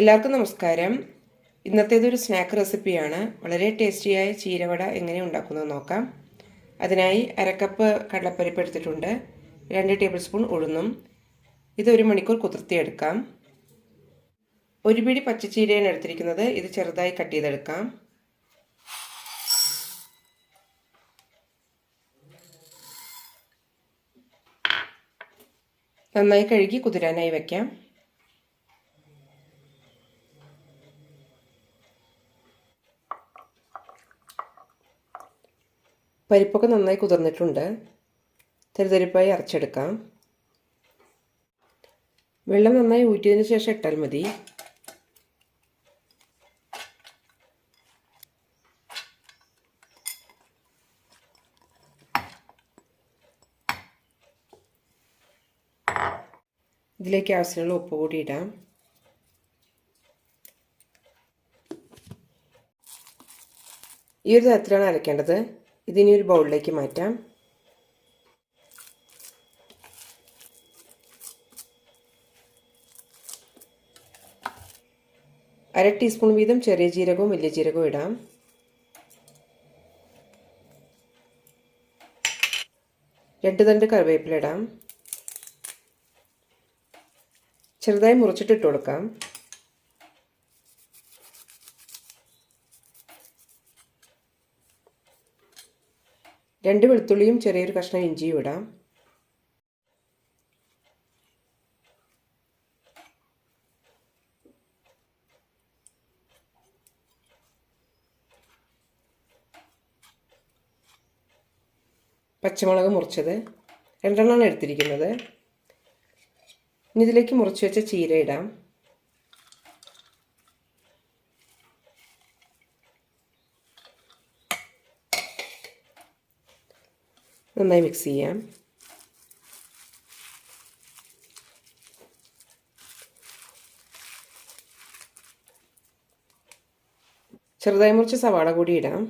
എല്ലാവർക്കും നമസ്കാരം. ഇന്നത്തേതൊരു സ്നാക്ക് റെസിപ്പിയാണ്. വളരെ ടേസ്റ്റിയായ ചീരവട എങ്ങനെ ഉണ്ടാക്കുന്നത് നോക്കാം. അതിനായി അരക്കപ്പ് കടലപ്പരിപ്പ് എടുത്തിട്ടുണ്ട്. രണ്ട് ടേബിൾ സ്പൂൺ ഉഴുന്നും. ഇത് ഒരു മണിക്കൂർ കുതിർത്തിയെടുക്കാം ഒരു പിടി പച്ചച്ചീരയാണ് എടുത്തിരിക്കുന്നത്. ഇത് ചെറുതായി കട്ട് ചെയ്തെടുക്കാം. നന്നായി കഴുകി കുതിരാനായി വയ്ക്കാം പരിപ്പൊക്കെ നന്നായി കുതിർന്നിട്ടുണ്ട്. തെരുതെരിപ്പായി അരച്ചെടുക്കാം. വെള്ളം നന്നായി ഊറ്റിയതിന് ശേഷം ഇട്ടാൽ മതി. ഇതിലേക്ക് ആവശ്യമുള്ള ഉപ്പ് കൂടി ഇടാം. ഈ ഒരു തരത്തിലാണ് അരയ്ക്കേണ്ടത്. ഇതിനി ഒരു ബൗളിലേക്ക് മാറ്റാം. അര ടീസ്പൂൺ വീതം ചെറിയ ജീരകവും വലിയ ജീരകവും ഇടാം. രണ്ട് തണ്ട് കറിവേപ്പില ഇടാം. ചെറുതായി മുറിച്ചിട്ട് ഇട്ട് കൊടുക്കാം. രണ്ട് വെളുത്തുള്ളിയും ചെറിയൊരു കഷ്ണം ഇഞ്ചിയും ഇടാം. പച്ചമുളക് മുറിച്ചത്. രണ്ടെണ്ണമാണ് എടുത്തിരിക്കുന്നത്. ഇനി ഇതിലേക്ക് മുറിച്ച് വെച്ച ചീര ഇടാം. നന്നായി മിക്സ് ചെയ്യാം. ചെറുതായി മുറിച്ച് സവാള കൂടി ഇടാം.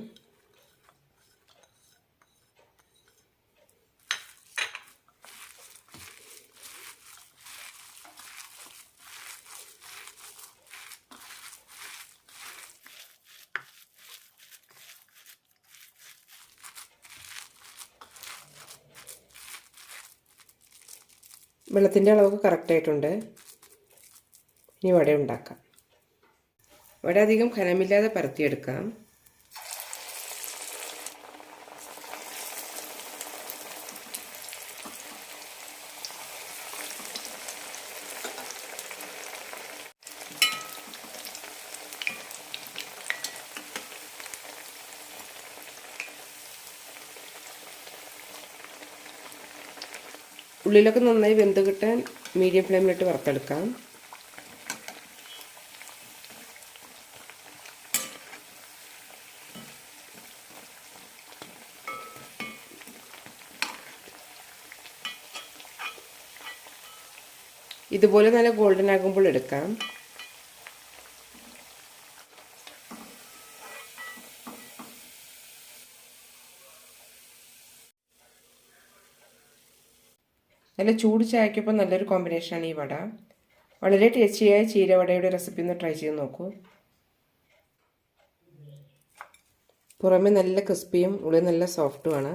വെള്ളത്തിന്റെ അളവൊക്കെ കറക്റ്റായിട്ടുണ്ട് ഇനി വട ഉണ്ടാക്കാം വട അധികം ഖനമില്ലാതെ പരത്തിയെടുക്കാം. ഉള്ളിലൊക്കെ നന്നായി വെന്ത് കിട്ടാൻ മീഡിയം ഫ്ലെയിമിലിട്ട് വറുത്തെടുക്കാം. ഇതുപോലെ നല്ല ഗോൾഡൻ ആകുമ്പോൾ എടുക്കാം. നല്ല ചൂട് ചായക്കൊപ്പം നല്ലൊരു കോമ്പിനേഷനാണ് ഈ വട. വളരെ ടേസ്റ്റിയായ ചീരവടയുടെ റെസിപ്പി ഒന്ന് ട്രൈ ചെയ്ത് നോക്കൂ. പുറമെ നല്ല ക്രിസ്പിയും ഉള്ളിൽ നല്ല സോഫ്റ്റുമാണ്